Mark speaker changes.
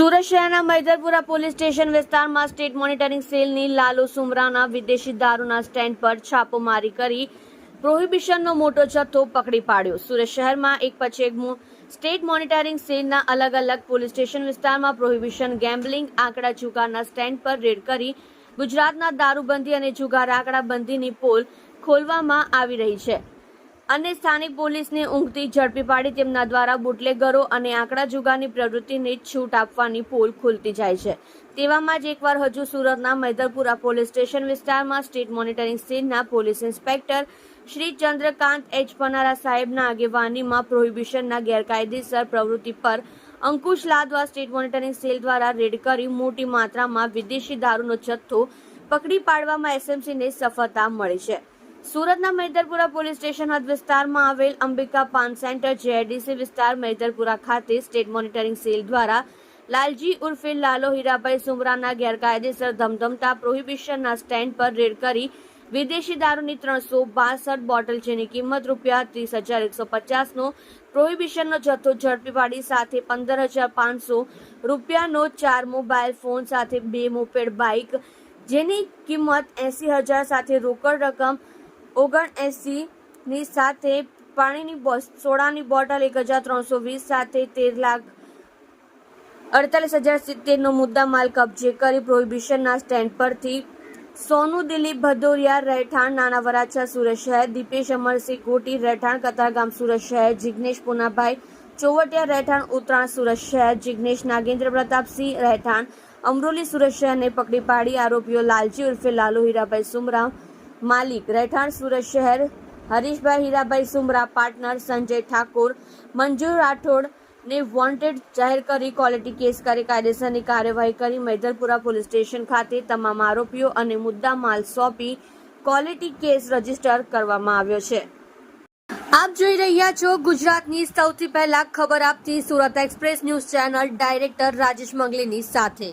Speaker 1: સુરત શહેરના Maidarpura police station વિસ્તારમાં state monitoring સેલની લાલુ સુમરાના વિદેશી દારૂના સ્ટેન્ડ પર છાપોમારી કરી પ્રોહિબિશનનો મોટો જથ્થો પકડી પાડ્યો. સુરત શહેરમાં એક પછી એક સ્ટેટ મોનિટરિંગ સેલના અલગ અલગ પોલીસ સ્ટેશન વિસ્તારમાં પ્રોહિબિશન ગેમ્બલિંગ, આંકડા જુગારના સ્ટેન્ડ પર રેડ કરી ગુજરાતના દારૂબંધી અને જુગાર આંકડાબંધીની પોલ ખોલવામાં આવી રહી છે. અને સ્થાનિક પોલીસને ઊંઘતી ઝડપી પાડી તેમના દ્વારા બુટલેગરો અને આંકડા જુગારની પ્રવૃત્તિને છૂટ આપવાની પોલ ખુલતી જાય છે. તેવામાં જ એકવાર હજુ સુરતના મૈદરપુરા પોલીસ સ્ટેશન વિસ્તારમાં સ્ટેટ મોનિટરિંગ સેલના police inspector Shri Chandrakant H. Panara સાહેબના આગેવાનીમાં પ્રોહિબિશનના ગેરકાયદેસર પ્રવૃત્તિ પર અંકુશ લાદવા સ્ટેટ મોનિટરિંગ સેલ દ્વારા રેડ કરી મોટી માત્રામાં વિદેશી દારૂનો જથ્થો પકડી પાડવામાં એસએમસીને સફળતા મળી છે. સુરતના મૈદરપુરા પોલીસ સ્ટેશન હદ વિસ્તારમાં આવેલ અંબિકા પાન સેન્ટર, જેઆઈડીસી વિસ્તાર મૈદરપુરા ખાતે સ્ટેટ મોનિટરિંગ સેલ દ્વારા લાલજી ઉર્ફે લાલો હીરાભાઈ સુમરાના ગેરકાયદેસર ધમધમતા પ્રોહિબિશનના સ્ટેન્ડ પર રેડ કરી વિદેશી દારૂની ત્રણસો બાસઠ બોટલ જેની કિંમત રૂપિયા ત્રીસ હજાર એકસો પચાસનો પ્રોહિબિશનનો જથ્થો ઝડપી પાડી સાથે પંદર હજાર પાંચસો રૂપિયાનો ચાર મોબાઈલ ફોન સાથે બે મોપેડ બાઇક જેની કિંમત એંસી હજાર સાથે રોકડ રકમ ઓગણની સાથે પાણીની સોડાની બોટલ એક હજાર ત્રણસો વીસ સાથે તેર લાખ અડતાલીસ હજાર સિત્તેરનો મુદ્દા માલ કબજે કરી પ્રોહિબિશનના સ્ટેન્ડ પરથી સોનુ દિલીપ ભદોરિયા રહેઠાણ નાના વરાછા સુરત શહેર, દીપેશ અમરસિંહ ગોટી રહેઠાણ, કતારગામ સુરત શહેર, જિગ્નેશ પુનાભાઈ ચોવટિયા રહેઠાણ ઉત્તરાણ સુરત શહેર, જિગ્નેશ નાગેન્દ્ર પ્રતાપસિંહ રહેઠાણ, અમરોલી સુરત શહેરને પકડી પાડી આરોપીઓ લાલજી ઉર્ફે લાલુ હીરાભાઈ સુમરા માલિક. રહેઠાણ સુરત શહેર, હરીશભાઈ હીરાભાઈ સુમરા, પાર્ટનર સંજય ઠાકોર મંજુ રાઠોડ ને વોન્ટેડ જાહેર કરી ક્વોલિટી કેસ કરી કાયદેસરની કાર્યવાહી કરી. મૈદરપુરા પોલીસ સ્ટેશન ખાતે તમામ આરોપીઓ અને મુદ્દા માલ સોંપી ક્વોલિટી કેસ રજિસ્ટર કરવામાં આવ્યો છે. આપ જોઈ રહ્યા છો ગુજરાતની સૌથી પહેલા ખબર આપતી Surat express news channel director Rajesh મંગલીની સાથે.